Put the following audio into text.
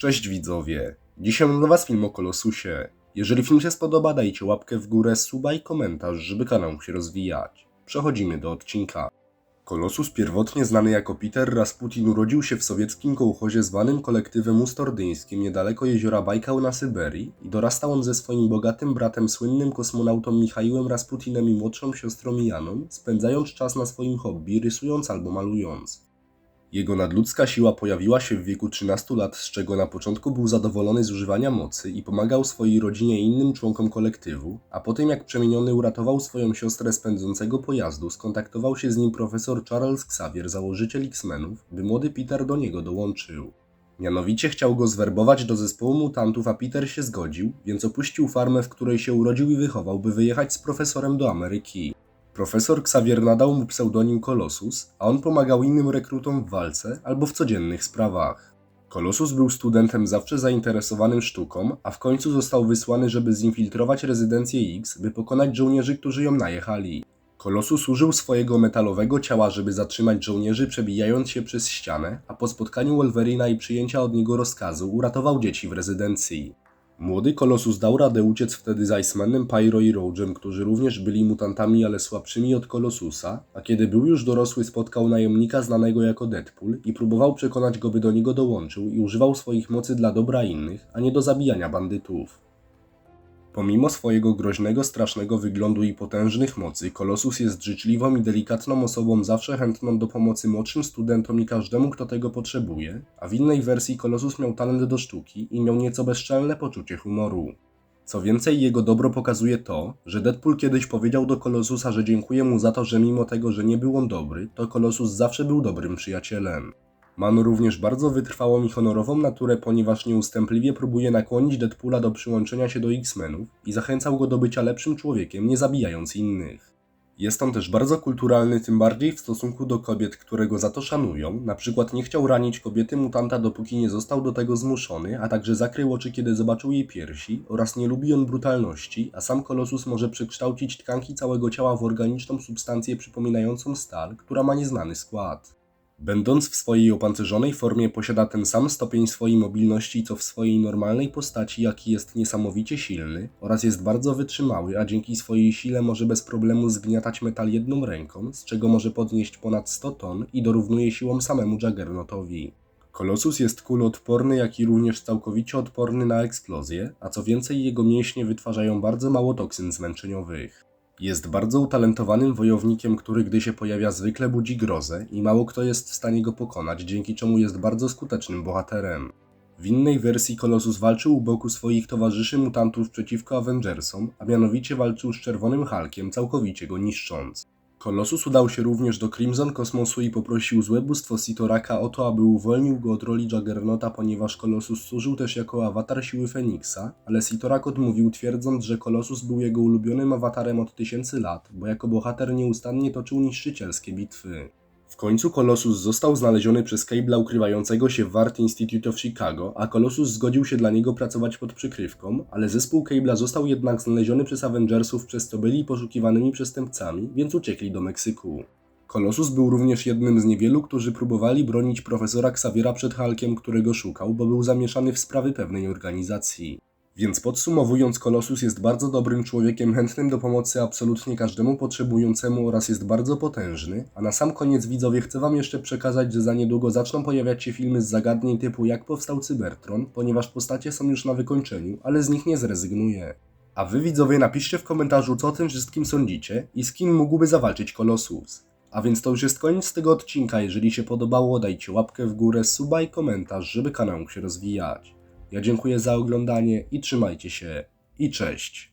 Cześć widzowie, dzisiaj mam dla was film o Kolosusie. Jeżeli film się spodoba, dajcie łapkę w górę, suba i komentarz, żeby kanał mógł się rozwijać. Przechodzimy do odcinka. Kolosus, pierwotnie znany jako Peter Rasputin, urodził się w sowieckim kołchozie zwanym kolektywem ustordyńskim niedaleko jeziora Bajkał na Syberii i dorastał on ze swoim bogatym bratem, słynnym kosmonautą Michaiłem Rasputinem i młodszą siostrą Janą, spędzając czas na swoim hobby, rysując albo malując. Jego nadludzka siła pojawiła się w wieku 13 lat, z czego na początku był zadowolony z używania mocy i pomagał swojej rodzinie i innym członkom kolektywu, a po tym jak przemieniony uratował swoją siostrę z pędzącego pojazdu, skontaktował się z nim profesor Charles Xavier, założyciel X-Menów, by młody Peter do niego dołączył. Mianowicie chciał go zwerbować do zespołu mutantów, a Peter się zgodził, więc opuścił farmę, w której się urodził i wychował, by wyjechać z profesorem do Ameryki. Profesor Xavier nadał mu pseudonim Kolosus, a on pomagał innym rekrutom w walce albo w codziennych sprawach. Kolosus był studentem zawsze zainteresowanym sztuką, a w końcu został wysłany, żeby zinfiltrować rezydencję X, by pokonać żołnierzy, którzy ją najechali. Kolosus użył swojego metalowego ciała, żeby zatrzymać żołnierzy, przebijając się przez ścianę, a po spotkaniu Wolverina i przyjęcia od niego rozkazu uratował dzieci w rezydencji. Młody Kolosus dał radę uciec wtedy z Icemanem, Pyro i Roguem, którzy również byli mutantami, ale słabszymi od Kolosusa, a kiedy był już dorosły spotkał najemnika znanego jako Deadpool i próbował przekonać go, by do niego dołączył i używał swoich mocy dla dobra innych, a nie do zabijania bandytów. Pomimo swojego groźnego, strasznego wyglądu i potężnych mocy, Kolosus jest życzliwą i delikatną osobą zawsze chętną do pomocy młodszym studentom i każdemu, kto tego potrzebuje, a w innej wersji Kolosus miał talent do sztuki i miał nieco bezczelne poczucie humoru. Co więcej, jego dobro pokazuje to, że Deadpool kiedyś powiedział do Kolosusa, że dziękuję mu za to, że mimo tego, że nie był on dobry, to Kolosus zawsze był dobrym przyjacielem. Ma on również bardzo wytrwałą i honorową naturę, ponieważ nieustępliwie próbuje nakłonić Deadpoola do przyłączenia się do X-Menów i zachęcał go do bycia lepszym człowiekiem, nie zabijając innych. Jest on też bardzo kulturalny, tym bardziej w stosunku do kobiet, które go za to szanują. Na przykład nie chciał ranić kobiety mutanta, dopóki nie został do tego zmuszony, a także zakrył oczy, kiedy zobaczył jej piersi, oraz nie lubi on brutalności, a sam Kolosus może przekształcić tkanki całego ciała w organiczną substancję przypominającą stal, która ma nieznany skład. Będąc w swojej opancerzonej formie posiada ten sam stopień swojej mobilności co w swojej normalnej postaci, jaki jest niesamowicie silny oraz jest bardzo wytrzymały, a dzięki swojej sile może bez problemu zgniatać metal jedną ręką, z czego może podnieść ponad 100 ton i dorównuje siłą samemu Juggernotowi. Kolosus jest kuloodporny, jak i również całkowicie odporny na eksplozję, a co więcej jego mięśnie wytwarzają bardzo mało toksyn zmęczeniowych. Jest bardzo utalentowanym wojownikiem, który gdy się pojawia zwykle budzi grozę i mało kto jest w stanie go pokonać, dzięki czemu jest bardzo skutecznym bohaterem. W innej wersji Kolosus walczył u boku swoich towarzyszy mutantów przeciwko Avengersom, a mianowicie walczył z Czerwonym Hulkiem, całkowicie go niszcząc. Kolosus udał się również do Crimson Kosmosu i poprosił złe bóstwo Sitoraka o to, aby uwolnił go od roli Juggernauta, ponieważ Kolosus służył też jako awatar siły Feniksa, ale Sitorak odmówił twierdząc, że Kolosus był jego ulubionym awatarem od tysięcy lat, bo jako bohater nieustannie toczył niszczycielskie bitwy. W końcu Kolosus został znaleziony przez Cable'a ukrywającego się w Wart Institute of Chicago, a Kolosus zgodził się dla niego pracować pod przykrywką, ale zespół Cable'a został jednak znaleziony przez Avengersów, przez co byli poszukiwanymi przestępcami, więc uciekli do Meksyku. Kolosus był również jednym z niewielu, którzy próbowali bronić profesora Xaviera przed Hulkiem, którego szukał, bo był zamieszany w sprawy pewnej organizacji. Więc podsumowując, Kolosus jest bardzo dobrym człowiekiem, chętnym do pomocy absolutnie każdemu potrzebującemu oraz jest bardzo potężny. A na sam koniec widzowie chcę Wam jeszcze przekazać, że za niedługo zaczną pojawiać się filmy z zagadnień typu jak powstał Cybertron, ponieważ postacie są już na wykończeniu, ale z nich nie zrezygnuję. A Wy widzowie napiszcie w komentarzu co o tym wszystkim sądzicie i z kim mógłby zawalczyć Kolosus. A więc to już jest koniec tego odcinka, jeżeli się podobało dajcie łapkę w górę, suba i komentarz, żeby kanał mógł się rozwijać. Ja dziękuję za oglądanie i trzymajcie się. I cześć.